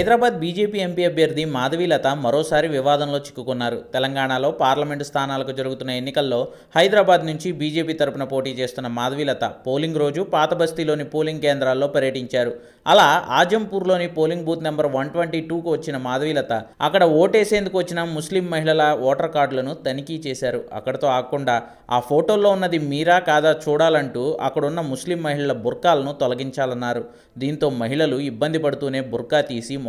Hyderabad BJP MP అభ్యర్థి మాధవీలత మరోసారి వివాదంలో చిక్కుకున్నారు. తెలంగాణలో పార్లమెంటు స్థానాలకు జరుగుతున్న ఎన్నికల్లో హైదరాబాద్ నుంచి బీజేపీ తరపున పోటీ చేస్తున్న మాధవీలత పోలింగ్ రోజు పాత బస్తీలోని పోలింగ్ కేంద్రాల్లో పర్యటించారు. అలా ఆజంపూర్లోని polling booth number one twenty టూకు వచ్చిన మాధవీలత అక్కడ ఓటేసేందుకు వచ్చిన ముస్లిం మహిళల ఓటర్ కార్డులను తనిఖీ చేశారు. అక్కడతో ఆకుండా ఆ ఫోటోల్లో ఉన్నది మీరా కాదా చూడాలంటూ అక్కడున్న ముస్లిం మహిళల బుర్కాలను తొలగించాలన్నారు. దీంతో మహిళలు ఇబ్బంది పడుతూనే బుర్కా తీసి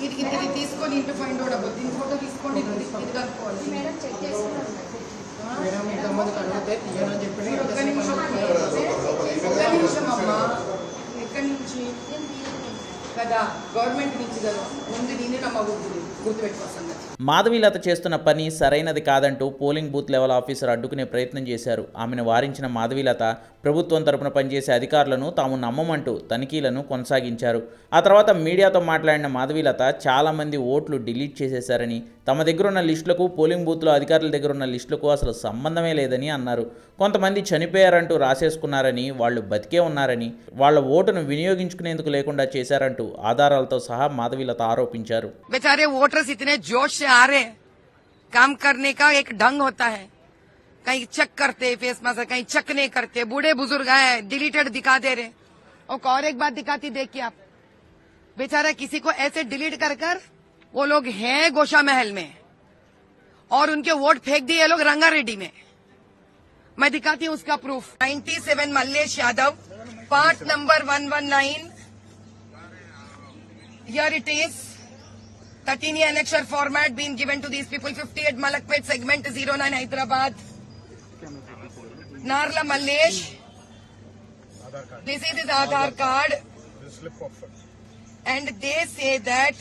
ఇది ఇది తీసుకొని ఇంటి ఫైండ్ అవుట్ అవ్వద్దు దీని ఫోటో తీసుకోండి ఇది కనుక్కోవాలి. మేడం చెక్ చేసుకున్నాను మేడం ఇంతమందికి అడిగితే తీయనని చెప్పి ఒక్క నిమిషం ఒక్క నిమిషం అమ్మా. ఎక్కడి నుంచి? కదా గవర్నమెంట్ నుంచి కదా. ఉంది నేనే సంగతి. మాధవీలత చేస్తున్న పని సరైనది కాదంటూ పోలింగ్ బూత్ లెవెల్ ఆఫీసర్ అడ్డుకునే ప్రయత్నం చేశారు. ఆమెను వారించిన మాధవీలత ప్రభుత్వం తరపున పనిచేసే అధికారులను తాము నమ్మమంటూ తనిఖీలను కొనసాగించారు. ఆ తర్వాత మీడియాతో మాట్లాడిన మాధవీలత చాలామంది ఓట్లు డిలీట్ చేసేశారని తమ దగ్గర ఉన్న లిస్టులకు పోలింగ్ బూత్లో అధికారుల దగ్గర ఉన్న లిస్టులకు అసలు సంబంధమే లేదని అన్నారు కొంతమంది చనిపోయారంటూ రాసేసుకున్నారని వాళ్ళు బతికే ఉన్నారని వాళ్ళ ఓటును వినియోగించుకునేందుకు లేకుండా చేశారంటూ ఆధారాలతో సహా మాధవీలత ఆరోపించారు बेचारे वोटर्स इतने जोश से आ रहे हैं काम करने का एक ढंग होता है कहीं चेक करते फेस मास्क कहीं चेक नहीं करते बूढ़े बुजुर्ग हैं डिलीटेड दिखा दे रहे और और एक बात दिखाती देखिए आप बेचारा किसी को ऐसे डिलीट कर कर वो लोग हैं गोशा महल में। और उनके वोट फेंक दिए लोग रंगारेड्डी में। मैं दिखाती हूँ उसका proof 97 seven Mallesh Yadav part number 119 one nine yeah it is thirteen election format been given to these people 58 eight Malakpet segment zero nine Hyderabad Narla Mallesh this is is Aadhaar card and they say that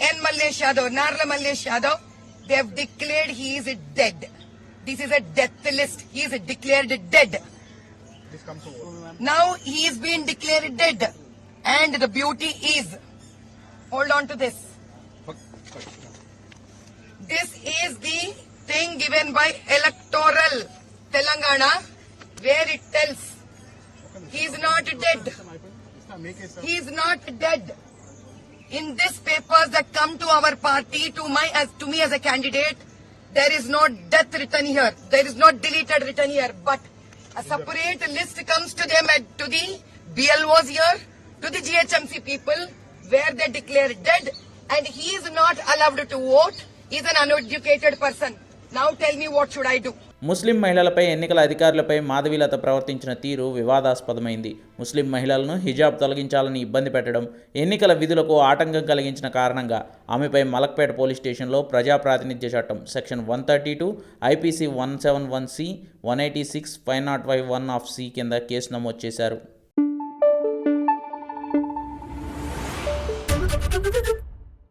N. Mallesh Yadav, Narla Mallesh Yadav, they have declared he is dead. This is a death list. He is declared dead. Now he is being declared dead. And the beauty is, hold on to this. This is the thing given by electoral Telangana where it tells he is not dead. He is not dead. In this papers that come to our party, to my as to me as a candidate, there is no death written here. There is no deleted written here. But a separate list comes to them at, to the BLOs here, to the GHMC people, where they declare dead, and he is not allowed to vote. He is an uneducated person. Now tell me what should I do? ముస్లిం మహిళలపై ఎన్నికల అధికారులపై మాధవీలత ప్రవర్తించిన తీరు వివాదాస్పదమైంది. ముస్లిం మహిళలను హిజాబ్ తొలగించాలని ఇబ్బంది పెట్టడం ఎన్నికల విధులకు ఆటంకం కలిగించిన కారణంగా ఆమెపై మలక్పేట పోలీస్ స్టేషన్లో ప్రజాప్రాతినిధ్య చట్టం section one thirty two IPC one seven one C one eighty six five not five one of C కింద కేసు నమోదు చేశారు.